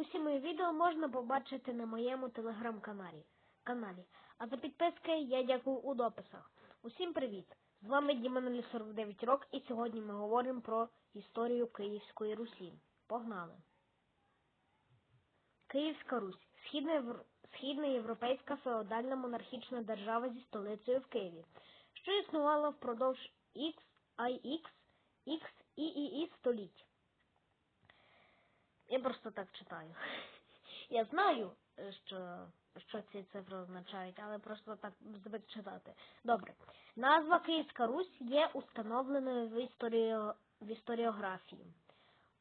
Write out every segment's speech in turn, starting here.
Усі мої відео можна побачити на моєму телеграм-каналі. Каналі. А за підписки я дякую у дописах. Усім привіт! З вами Діманулі 49 рок і сьогодні ми говоримо про історію Київської Русі. Погнали! Київська Русь східна європейська феодальна монархічна держава зі столицею в Києві, що існувала впродовж X, IX, X і ІІ століть. Я просто так читаю. Я знаю, е, що, що ці цифри означають, але просто так звик читати. Добре. Назва Київська Русь є установленою в, історіо... в історіографії.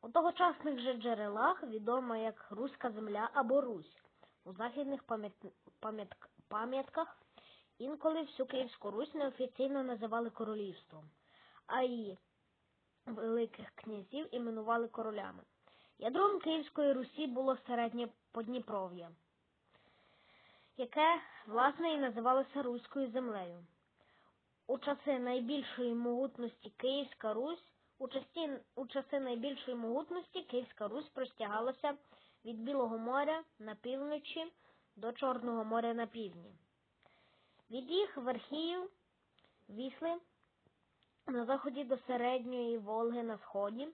У тогочасних же джерелах відома як Руська земля або Русь. У західних пам'ят- пам'ятк- пам'ятках інколи всю Київську Русь неофіційно називали королівством, а її великих князів іменували королями. Ядром Київської Русі було середнє Подніпров'я, яке, власне, і називалося Руською землею. У часи найбільшої могутності Київська Русь, у часи, у часи найбільшої могутності Київська Русь простягалася від Білого моря на півночі до Чорного моря на півдні. Від їх верхів Вісли на заході до середньої Волги на сході.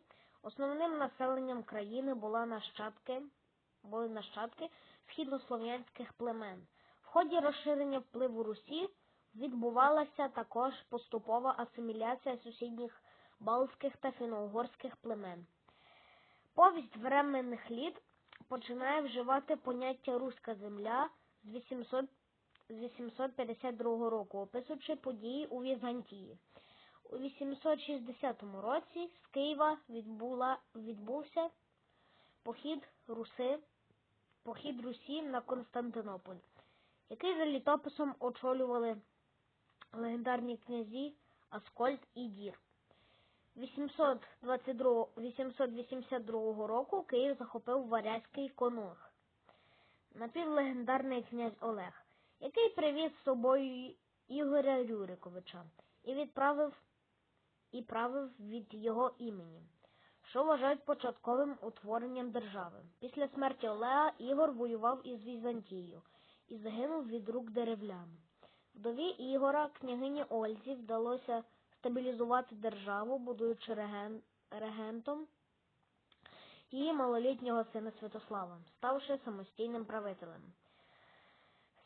Основним населенням країни була нащадки, були нащадки східнослов'янських племен. В ході розширення впливу Русі відбувалася також поступова асиміляція сусідніх балтських та фіно-угорських племен. Повість временних літ починає вживати поняття руська земля з 800 з 852 року, описуючи події у Візантії. У 860 році з Києва відбула, відбувся похід Руси, похід Русі на Константинополь, який за літописом очолювали легендарні князі Аскольд і Дір. 822, 882 року Київ захопив Варязький конунг, напівлегендарний князь Олег, який привіз з собою Ігоря Рюриковича і відправив і правив від його імені, що вважають початковим утворенням держави. Після смерті Олега Ігор воював із Візантією і загинув від рук деревлян. Вдові Ігора, княгині Ользі, вдалося стабілізувати державу, будуючи реген... регентом її малолітнього сина Святослава, ставши самостійним правителем.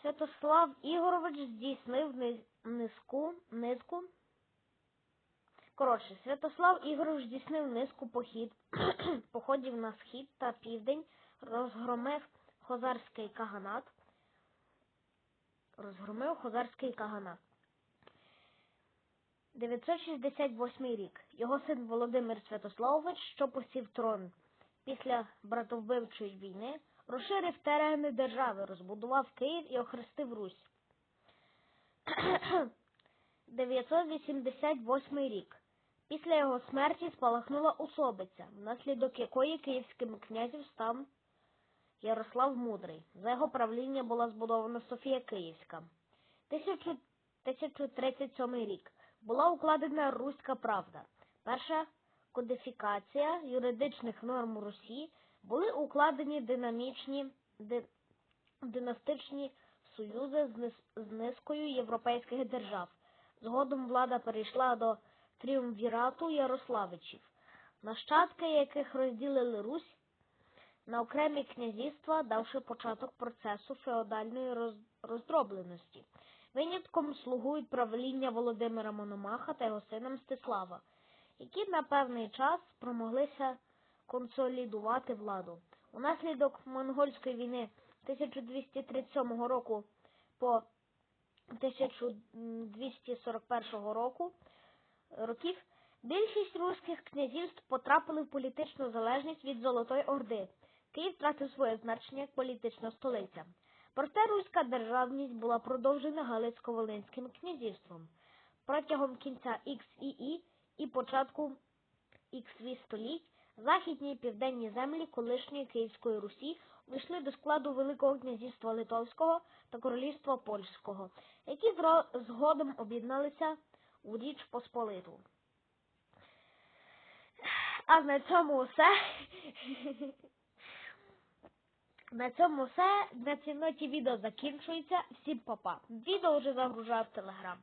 Святослав Ігорович здійснив низку, низку Коротше, Святослав Ігорович здійснив низку похід, походів на схід та південь, розгромив Хозарський каганат. Розгромив Хозарський каганат. 968 рік. Його син Володимир Святославович, що посів трон після братовбивчої війни, розширив терени держави, розбудував Київ і охрестив Русь. 988 рік. Після його смерті спалахнула особиця, внаслідок якої київським князем став Ярослав Мудрий. За його правління була збудована Софія Київська. 1000 1037 рік. Була укладена Руська правда. Перша кодифікація юридичних норм Русі були укладені динамічні династичні союзи з низкою європейських держав. Згодом влада перейшла до тріумвірату Ярославичів, нащадки яких розділили Русь на окремі князівства, давши початок процесу феодальної роздробленості. Винятком слугують правління Володимира Мономаха та його сина Мстислава, які на певний час спромоглися консолідувати владу. Унаслідок монгольської війни 1237 року по 1241 року років більшість руських князівств потрапили в політичну залежність від Золотої Орди. Київ втратив своє значення як політична столиця. Проте руська державність була продовжена Галицько-Волинським князівством. Протягом кінця XII і початку XV століть західні і південні землі колишньої Київської Русі увійшли до складу Великого князівства Литовського та Королівства Польського, які згодом об'єдналися у Річ Посполиту. А на цьому все. На цьому все. На цій ноті відео закінчується. Всім па-па. Відео вже загружаю в Телеграм.